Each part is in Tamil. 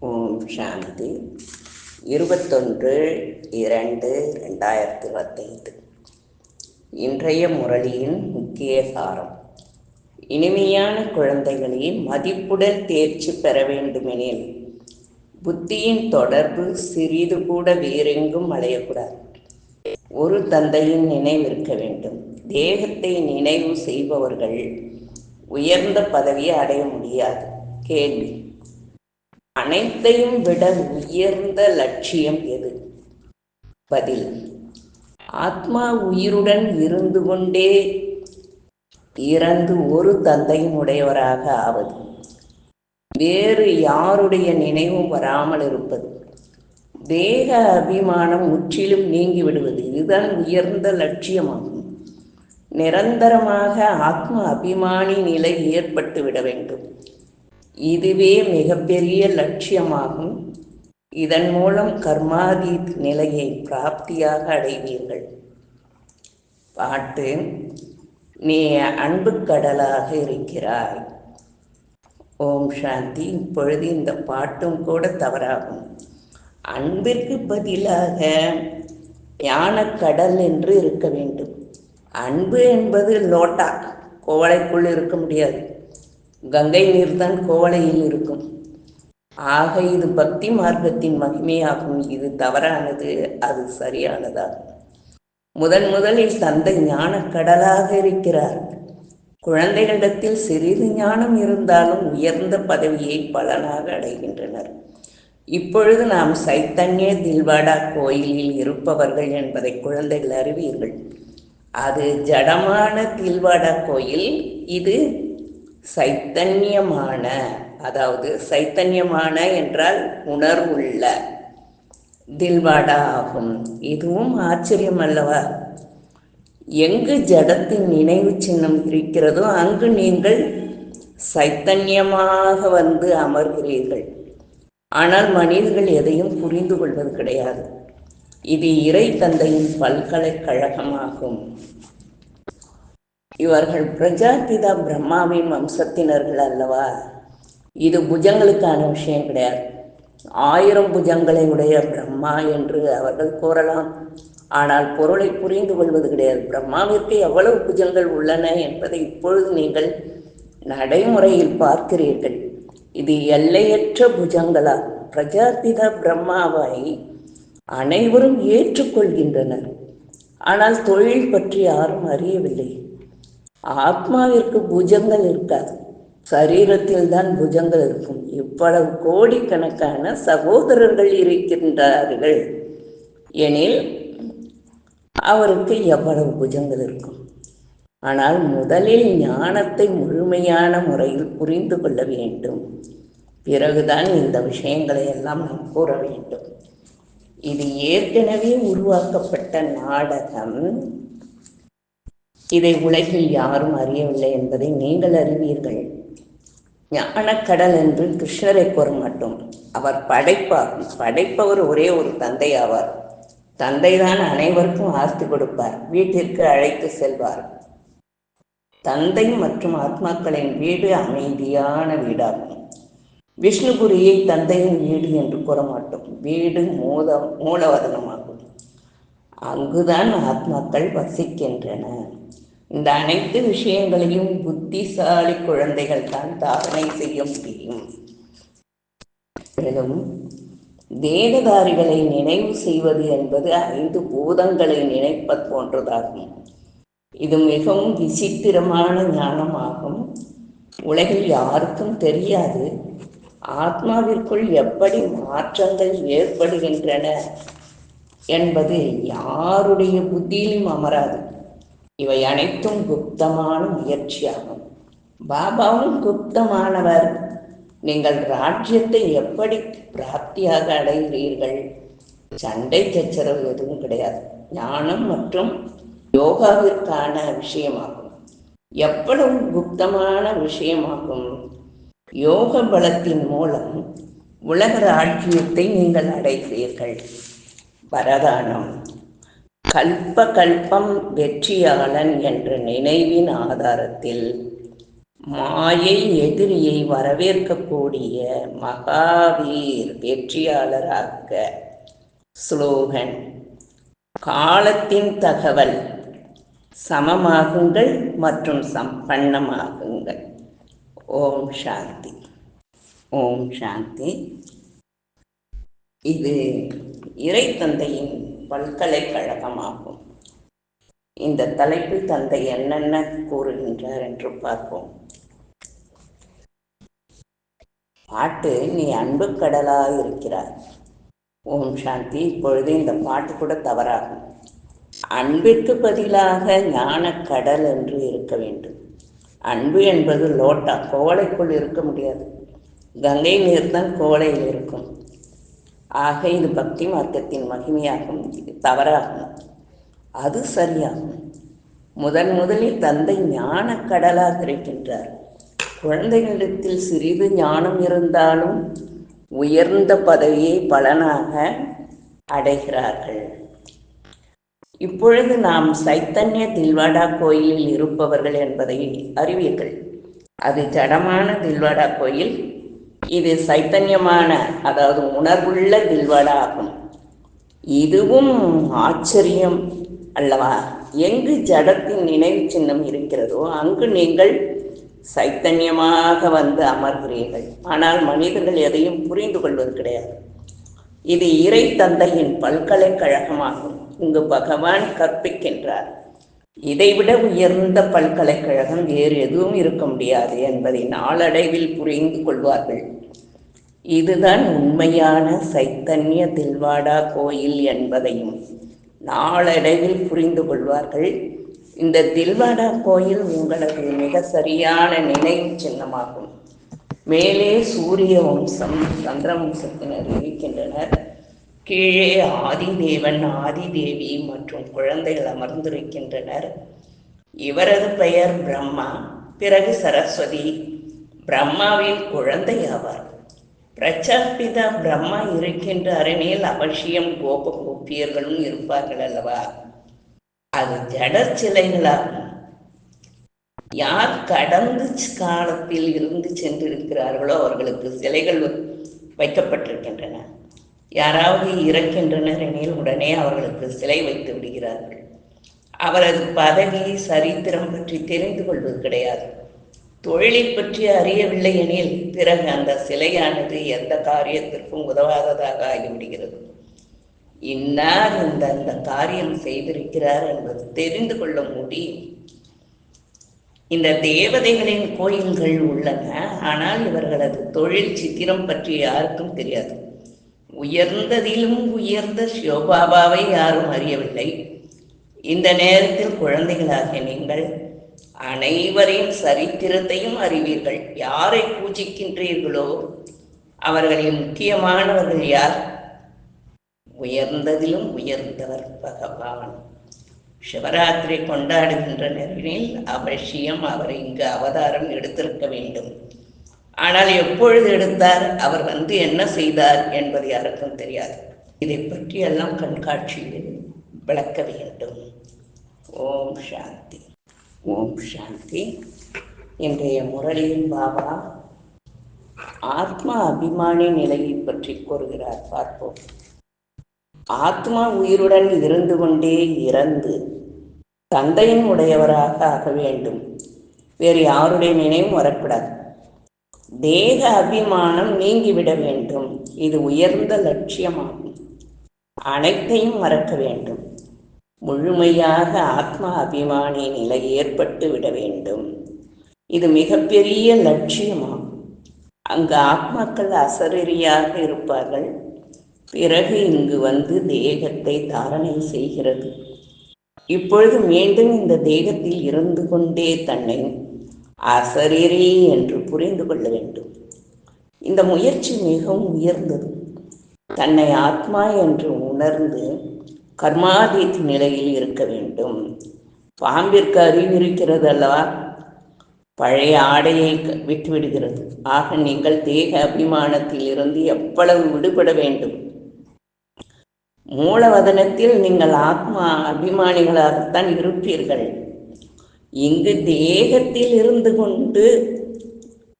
ஓம் சாந்தி. இருபத்தொன்று இரண்டு ரெண்டாயிரத்தி இருபத்தைந்து. இன்றைய முரளியின் முக்கிய சாரம். இனிமையான குழந்தைகளை மதிப்புடன் தேர்ச்சி பெற வேண்டுமெனில் புத்தியின் தொடர்பு சிறிது கூட வேறெங்கும் அலையக்கூடாது. ஒரு தந்தையின் நினைவிருக்க வேண்டும். தேகத்தை நினைவு செய்பவர்கள் உயர்ந்த பதவியை அடைய முடியாது. கேள்வி. அனைத்தையும் விட உயர்ந்த லட்சியம் எது? பதில் ஆத்மா உயிருடன் இருந்து கொண்டே இறந்து ஒரு தந்தையும் உடையவராக ஆவது. வேறு யாருடைய நினைவும் வராமல் இருப்பது. தேக அபிமானம் முற்றிலும் நீங்கி விடுவது. இதுதான் உயர்ந்த லட்சியமாகும். நிரந்தரமாக ஆத்ம அபிமானி நிலை ஏற்பட்டு விட வேண்டும். இதுவே மிகப்பெரிய லட்சியமாகும். இதன் மூலம் கர்மாதி நிலையை பிராப்தியாக அடைவீர்கள். பாட்டு நீ அன்பு கடலாக இருக்கிறாய். ஓம் சாந்தி. இப்பொழுது இந்த பாட்டும் கூட தவறாகும். அன்பிற்கு பதிலாக ஞானக்கடல் என்று இருக்க வேண்டும். அன்பு என்பது லோட்டா. கோவளைக்குள் இருக்க முடியாது. கங்கை நீர்தான் கோவலையில் கோவளையில் இருக்கும். ஆக இது பக்தி மார்க்கத்தின் மகிமையாகும். இது தவறானது அது சரியானதாகும் முதன் முதலில் தந்தை ஞான கடலாக இருக்கிறார். குழந்தைகளிடத்தில் சிறிது ஞானம் இருந்தாலும் உயர்ந்த பதவியை பலனாக அடைகின்றனர். இப்பொழுது நாம் சைத்தன்ய தில்வாடா கோயிலில் இருப்பவர்கள் என்பதை குழந்தைகள் அறிவீர்கள். அது ஜடமான தில்வாடா கோயில். இது சைத்தன்யமான அதாவது சைத்தன்யமான என்றால் உணர்வுள்ள தில்வாடா ஆகும் இதுவும் ஆச்சரியம் அல்லவா? எங்கு ஜடத்தின் நினைவு சின்னம் இருக்கிறதோ அங்கு நீங்கள் சைத்தன்யமாக வந்து அமர்கிறீர்கள். ஆனால் மனிதர்கள் எதையும் புரிந்து கொள்வது கிடையாது. இது இறை தந்தையின் பல்கலைக்கழகமாகும். இவர்கள் பிரஜாபிதா பிரம்மாவின் வம்சத்தினர்கள் அல்லவா? இது புஜங்களுக்கான விஷயம் கிடையாது. ஆயிரம் புஜங்களை உடைய பிரம்மா என்று அவர்கள் கூறலாம். ஆனால் பொருளை புரிந்து கொள்வது கிடையாது. பிரம்மாவிற்கு எவ்வளவு புஜங்கள் உள்ளன என்பதை இப்பொழுது நீங்கள் நடைமுறையில் பார்க்கிறீர்கள். இது எல்லையற்ற புஜங்களா? பிரஜாபிதா பிரம்மாவை அனைவரும் ஏற்றுக்கொள்கின்றனர். ஆனால் தொழில் பற்றி யாரும் அறியவில்லை. ஆத்மாவிற்கு புஜங்கள் இருக்காது. சரீரத்தில் தான் புஜங்கள் இருக்கும். இவ்வளவு கோடிக்கணக்கான சகோதரர்கள் இருக்கின்றார்கள். எனில் அவருக்கு எவ்வளவு புஜங்கள் இருக்கும்? ஆனால் முதலில் ஞானத்தை முழுமையான முறையில் புரிந்து கொள்ள வேண்டும். பிறகுதான் இந்த விஷயங்களை எல்லாம் நாம் கூற வேண்டும். இது ஏற்கனவே உருவாக்கப்பட்ட நாடகம். இதை உலகில் யாரும் அறியவில்லை என்பதை நீங்கள் அறிவீர்கள். ஞானக்கடல் என்று கிருஷ்ணரை கூற மாட்டோம். அவர் படைப்பாகும் படைப்பவர் ஒரே ஒரு தந்தை ஆவார் தந்தைதான் அனைவருக்கும் ஆஸ்தி கொடுப்பார். வீட்டிற்கு அழைத்து செல்வார். தந்தை மற்றும் ஆத்மாக்களின் வீடு அமைதியான வீடாகும். விஷ்ணுபுரியை தந்தையின் வீடு என்று கூற மாட்டோம். வீடு மூல மூலவதனமாகும். அங்குதான் ஆத்மாக்கள் வசிக்கின்றன. இந்த அனைத்து விஷயங்களையும் புத்திசாலி குழந்தைகள் தான் தாரணை செய்ய முடியும் மேலும் தேவதாரிகளை நினைவு செய்வது என்பது ஐந்து பூதங்களை நினைப்பது போன்றதாகும். இது மிகவும் விசித்திரமான ஞானமாகும். உலகில் யாருக்கும் தெரியாது. ஆத்மாவிற்குள் எப்படி மாற்றங்கள் ஏற்படுகின்றன என்பது யாருடைய புத்தியிலும் அமராது. இவை அனைத்தும் குப்தமான முயற்சியாகும். பாபாவும் குப்தமானவர். நீங்கள் ராஜ்யத்தை எப்படி பிராப்தியாக அடைகிறீர்கள்? சண்டை சச்சரவு எதுவும் கிடையாது. ஞானம் மற்றும் யோகாவிற்கான விஷயமாகும். எவ்வளவு குப்தமான விஷயமாகும்? யோக பலத்தின் மூலம் உலக ராஜ்யத்தை நீங்கள் அடைகிறீர்கள். வரதானம். கல்ப கல்பம் வெற்றியாளன் என்ற நினைவின் ஆதாரத்தில் மாயை எதிரியை வரவேற்கக்கூடிய மகாவீர் வெற்றியாளராக ஸ்லோகன். காலத்தின் தகவல் சமமாகுங்கள் மற்றும் சம்பன்னமாகுங்கள் ஓம் சாந்தி. ஓம் சாந்தி. இது இறைத்தந்தையின் பல்கலைக்கழகமாகும் இந்த தலைப்பில் தந்தை என்னென்ன கூறுகின்றார் என்று பார்ப்போம். பாட்டு நீ அன்பு கடலாக இருக்கிறாய் ஓம் சாந்தி. இப்பொழுது இந்த பாட்டு கூட தவறாகும். அன்பிற்கு பதிலாக ஞான கடல் என்று இருக்க வேண்டும். அன்பு என்பது லோட்டா கோவலைக்குள் இருக்க முடியாது. கங்கை நீர் தான் கோவலையில் இருக்கும். ஆக இது பக்தி மார்க்கத்தின் மகிமையாகும் இது தவறாகும். அது சரியாகும். முதன் முதலில் தந்தை ஞான கடலாக இருக்கின்றார் குழந்தைகளிடத்தில் சிறிது ஞானம் இருந்தாலும் உயர்ந்த பதவியை பலனாக அடைகிறார்கள். இப்பொழுது நாம் சைத்தன்ய தில்வாடா கோயிலில் இருப்பவர்கள் என்பதை அறிவீர்கள். அது ஜடமான தில்வாடா கோயில். இது சைத்தன்யமான அதாவது உணர்வுள்ள தில்வாடா ஆகும் இதுவும் ஆச்சரியம் அல்லவா? எங்கு ஜடத்தின் நினைவு சின்னம் இருக்கிறதோ அங்கு நீங்கள் சைத்தன்யமாக வந்து அமர்கிறீர்கள். ஆனால் மனிதர்கள் எதையும் புரிந்து கொள்வது கிடையாது. இது இறை தந்தையின் பல்கலைக்கழகமாகும். இங்கு பகவான் கற்பிக்கின்றார். இதைவிட உயர்ந்த பல்கலைக்கழகம் வேறு எதுவும் இருக்க முடியாது என்பதை நாளடைவில் புரிந்து கொள்வார்கள். இதுதான் உண்மையான சைத்தன்ய தில்வாடா கோயில் என்பதையும் நாளடைவில் புரிந்து கொள்வார்கள். இந்த தில்வாடா கோயில் உங்களது மிக சரியான நினைவு சின்னமாகும். மேலே சூரிய வம்சம் சந்திர வம்சத்தினர் இருக்கின்றனர். கீழே ஆதிதேவன் ஆதிதேவி மற்றும் குழந்தைகள் அமர்ந்திருக்கின்றனர். இவரது பெயர் பிரம்மா பிறகு சரஸ்வதி. பிரம்மாவின் குழந்தை ஆவார். பிரச்சாபிதா பிரம்மா இருக்கின்ற அருமையில் அவசியம் கோப கோப்பியர்களும் இருப்பார்கள் அல்லவா? அது ஜட சிலைகளாகும் யார் கடந்த காலத்தில் இருந்து சென்றிருக்கிறார்களோ அவர்களுக்கு சிலைகள் வைக்கப்பட்டிருக்கின்றன. யாராவது இறக்கின்றனர் எனில் உடனே அவர்களுக்கு சிலை வைத்து விடுகிறார்கள். அவரது பதவி சரித்திரம் பற்றி தெரிந்து கொள்வது கிடையாது. தொழிலை பற்றி அறியவில்லை எனில் பிறகு அந்த சிலையானது எந்த காரியத்திற்கும் உதவாததாக ஆகிவிடுகிறது. இன்னார் இந்த அந்த காரியம் செய்திருக்கிறார் என்பது தெரிந்து கொள்ள முடியும். இந்த தேவதைகளின் கோயில்கள் உள்ளன ஆனால் இவர்களது தொழில் சித்திரம் பற்றி யாருக்கும் தெரியாது. உயர்ந்ததிலும் உயர்ந்த சிவபாபாவை யாரும் அறியவில்லை. இந்த நேரத்தில் குழந்தைகளாகிய நீங்கள் அனைவரின் சரித்திரத்தையும் அறிவீர்கள். யாரை பூஜிக்கின்றீர்களோ அவர்களில் முக்கியமானவர்கள் யார்? உயர்ந்ததிலும் உயர்ந்தவர் பகவான். சிவராத்திரி கொண்டாடுகின்ற கொண்டாடுகின்றனரில் அவசியம் அவர் இங்கு அவதாரம் எடுத்திருக்க வேண்டும். ஆனால் எப்பொழுது எடுத்தார்? அவர் வந்து என்ன செய்தார் என்பது யாருக்கும் தெரியாது. இதை பற்றி எல்லாம் கண்காட்சியில் விளக்க வேண்டும். ஓம் சாந்தி. ஓம் சாந்தி. இன்றைய முரளியின் பாபா ஆத்மா அபிமானி நிலையை பற்றி கூறுகிறார். பார்ப்போம். ஆத்மா உயிருடன் இருந்து கொண்டே இறந்து தந்தையின் உடையவராக ஆக வேண்டும். வேறு யாருடைய நினைவும் வரக்கூடாது. தேக அபிமானம் நீங்கிவிட வேண்டும். இது உயர்ந்த லட்சியமாகும். அனைத்தையும் மறக்க வேண்டும். முழுமையாக ஆத்மா அபிமானி நிலை ஏற்பட்டு விட வேண்டும். இது மிகப்பெரிய லட்சியமாகும். அங்கு ஆத்மாக்கள் அசரீரியாக இருப்பார்கள். பிறகு இங்கு வந்து தேகத்தை தாரணை செய்கிறது. இப்பொழுது மீண்டும் இந்த தேகத்தில் இருந்து கொண்டே தன்னை அசரீரே என்று புரிந்து கொள்ள வேண்டும். இந்த முயற்சி மிகவும் உயர்ந்தது. தன்னை ஆத்மா என்று உணர்ந்து கர்மாதீத் நிலையில் இருக்க வேண்டும். பாம்பிற்கு அறிவு இருக்கிறது அல்லவா பழைய ஆடையை விட்டுவிடுகிறது. ஆக நீங்கள் தேக அபிமானத்தில் இருந்து எவ்வளவு விடுபட வேண்டும்? மூலவதனத்தில் நீங்கள் ஆத்மா அபிமானிகளாகத்தான் இருப்பீர்கள். இங்கு தேகத்தில் இருந்து கொண்டு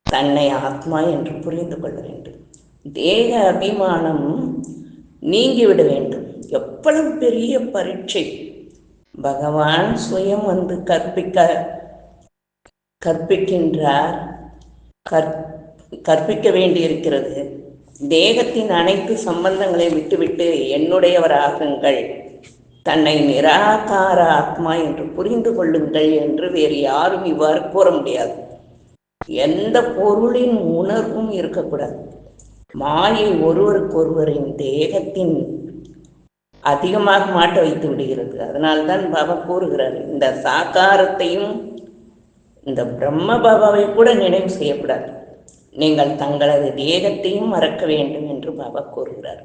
தன்னை ஆத்மா என்று புரிந்து கொள்ள வேண்டும். தேக அபிமானம் நீங்கிவிட வேண்டும். எவ்வளவு பெரிய பரீட்சை. பகவான் சுயம் வந்து கற்பிக்க கற்பிக்கின்றார். கற் கற்பிக்க வேண்டியிருக்கிறது. தேகத்தின் அனைத்து சம்பந்தங்களை விட்டுவிட்டு என்னுடையவராகுங்கள். தன்னை நிராகார ஆத்மா என்று புரிந்து கொள்ளுங்கள் என்று வேறு யாரும் இவ்வாறு கூற முடியாது. எந்த பொருளின் உணர்வும் இருக்கக்கூடாது. மாயை ஒருவருக்கொருவரின் தேகத்தின் அதிகமாக மாட்ட வைத்து விடுகிறது. அதனால்தான் பாபா கூறுகிறார் இந்த சாக்காரத்தையும் இந்த பிரம்ம பாபாவை கூட நினைவு செய்யக்கூடாது. நீங்கள் தங்களது தேகத்தையும் மறக்க வேண்டும் என்று பாபா கூறுகிறார்.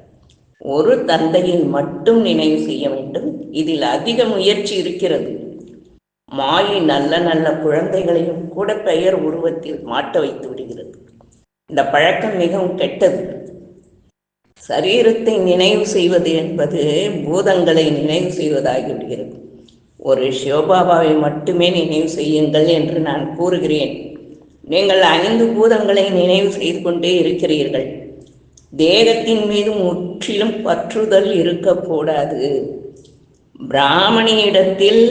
ஒரு தந்தையை மட்டும் நினைவு செய்ய வேண்டும். இதில் அதிக முயற்சி இருக்கிறது. மாயை நல்ல நல்ல குழந்தைகளையும் கூட பெயர் உருவத்தில் மாட்ட வைத்து விடுகிறது. இந்த பழக்கம் மிகவும் கெட்டது. சரீரத்தை நினைவு செய்வது என்பது பூதங்களை நினைவு செய்வதாகிவிடுகிறது ஒரு சிவபாபாவை மட்டுமே நினைவு செய்யுங்கள் என்று நான் கூறுகிறேன். நீங்கள் ஐந்து பூதங்களை நினைவு செய்து கொண்டே இருக்கிறீர்கள். தேகத்தின் மீது முற்றிலும் பற்றுதல் இருக்கக்கூடாது. பிராமணியிடத்தில்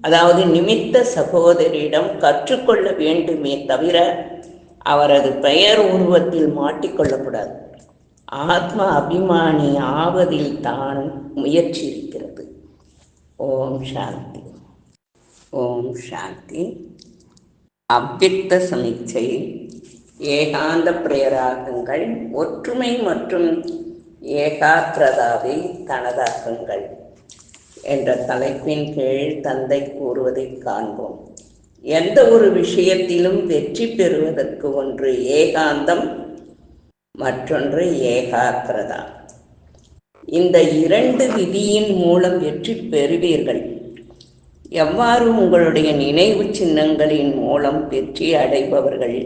அதாவது நிமித்த சகோதரியிடம் கற்றுக்கொள்ள வேண்டுமே தவிர அவரது பெயர் உருவத்தில் மாட்டிக்கொள்ளக்கூடாது. ஆத்ம அபிமானி ஆவதில் தான் முயற்சி இருக்கிறது ஓம் சாந்தி. ஓம் சாந்தி. அவ்வக்த சமீட்சை ஏகாந்த பிரேராகங்கள் ஒற்றுமை மற்றும் ஏகாக்கிரதாவை தனதாக்குங்கள் என்ற தலைப்பின் கீழ் தந்தை கூறுவதை காண்போம். எந்த ஒரு விஷயத்திலும் வெற்றி பெறுவதற்கு ஒன்று ஏகாந்தம் மற்றொன்று ஏகாக்கிரதா இந்த இரண்டு விதியின் மூலம் வெற்றி பெறுவீர்கள். எவ்வாறு உங்களுடைய நினைவு சின்னங்களின் மூலம் வெற்றி அடைபவர்கள்?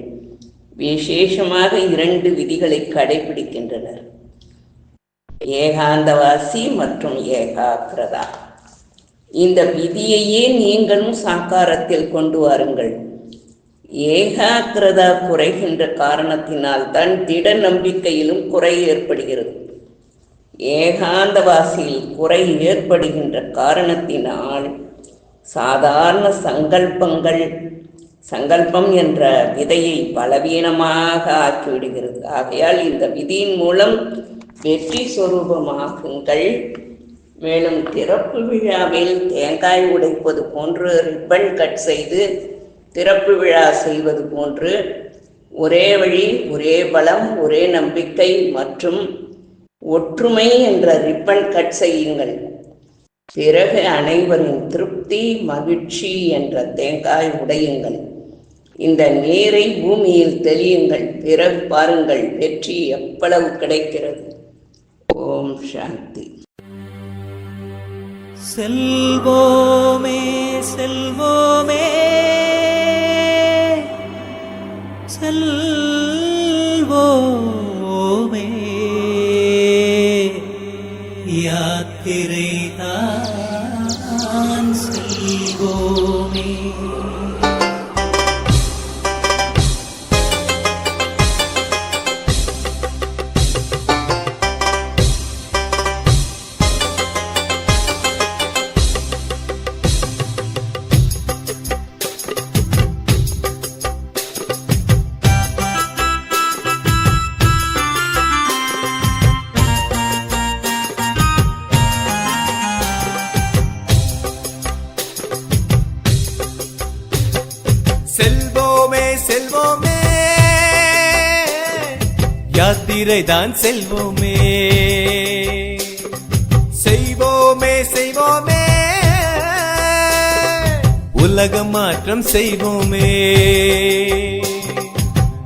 விசேஷமாக இரண்டு விதிகளை கடைபிடிக்கின்றனர். ஏகாந்தவாசி மற்றும் ஏகாக்கிரதா. இந்த விதியையே நீங்களும் சாக்காரத்தில் கொண்டு வாருங்கள். ஏகாக்கிரதா குறைகின்ற காரணத்தினால் தான் திட நம்பிக்கையிலும் குறை ஏற்படுகிறது. ஏகாந்தவாசியில் குறை ஏற்படுகின்ற காரணத்தினால் சாதாரண சங்கல்பங்கள் சங்கல்பம் என்ற விதையை பலவீனமாக ஆக்கிவிடுகிறது. ஆகையால் இந்த விதியின் மூலம் வெற்றி சொரூபமாகுங்கள் மேலும் திறப்பு விழாவில் தேங்காய் உடைப்பது போன்று ரிப்பன் கட் செய்து திறப்பு விழா செய்வது போன்று ஒரே வழி ஒரே பலம் ஒரே நம்பிக்கை மற்றும் ஒற்றுமை என்ற ரிப்பன் கட் செய்யுங்கள். பிறகு அனைவரின் திருப்தி மகிழ்ச்சி என்ற தேங்காய் உடையுங்கள். இந்த நீரை பூமியில் தெளியுங்கள். பிறகு பாருங்கள் வெற்றி எவ்வளவு கிடைக்கிறது. ஓம் சாந்தி. செல்வோமே செல்வோமே. செல்வோமே. யாத்திரை தான் செல்வோமே. செய்வோமே செய்வோமே. உலக மாற்றம் செய்வோமே.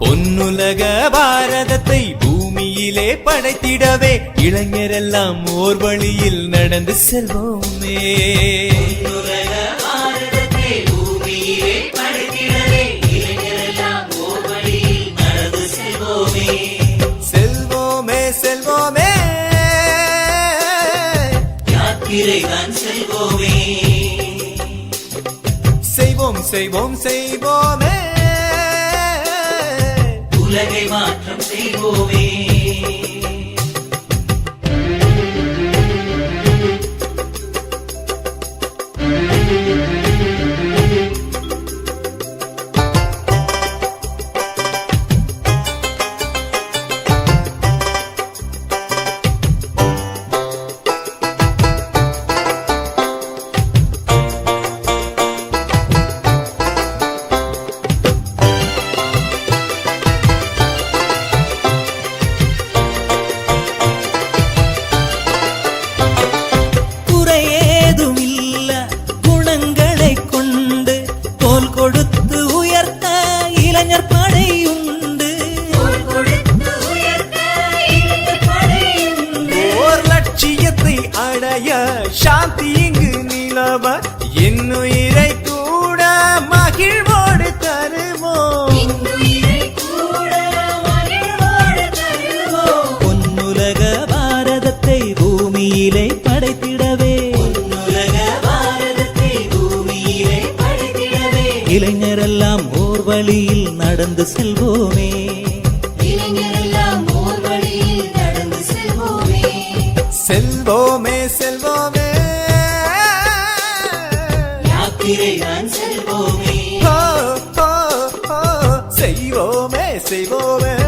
பொன்னுலக பாரதத்தை பூமியிலே படைத்திடவே இளைஞரெல்லாம் ஓர் வழியில் நடந்து செல்வோமே. யாத்திரைதான் செல்வோமே செய்வோம் செய்வோம் செய்வோமே. உலகை மாற்றம் செய்வோமே. anyar நடந்து செல்வோமே. செல்வோமே. செல்வோமே செல்வோமே. செய்வோமே செய்வோமே.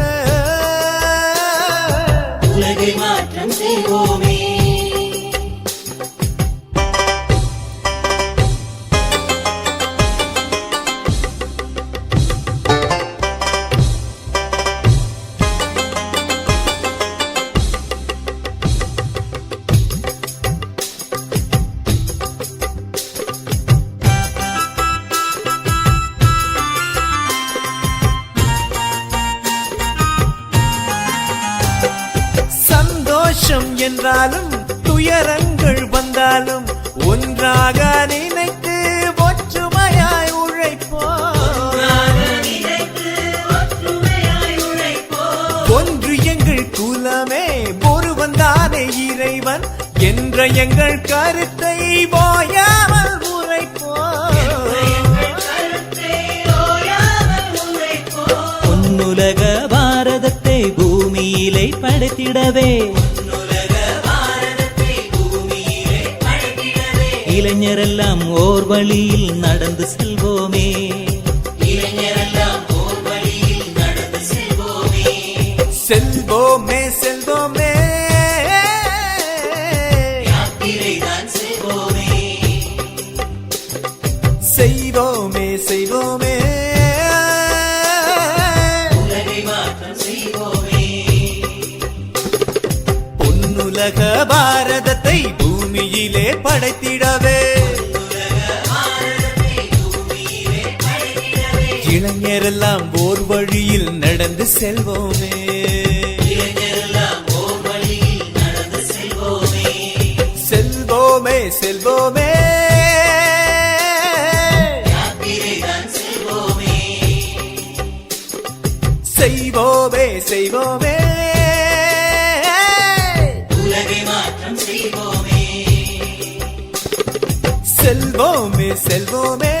என்றாலும் துயரங்கள் வந்தாலும் ஒன்றாக நினைத்து ஒற்றுமையாய் உழைப்போம். ஒன்று எங்கள் குலமே ஒருவன் தானே இறைவன் என்ற எங்கள் கருத்தை போயாமல் உரைப்போம். பொன்னுலக பாரதத்தை பூமியிலே படைத்திடவே. இளைஞரெல்லாம் ஓர் வழியில் நடந்து செல்வோமே. செல்வோமே. படைத்திடவே. இளைஞரெல்லாம் ஓர் வழியில் நடந்து செல்வோமே. செல்வோமே செல்வோமே. செல்வோமே செல்வோமே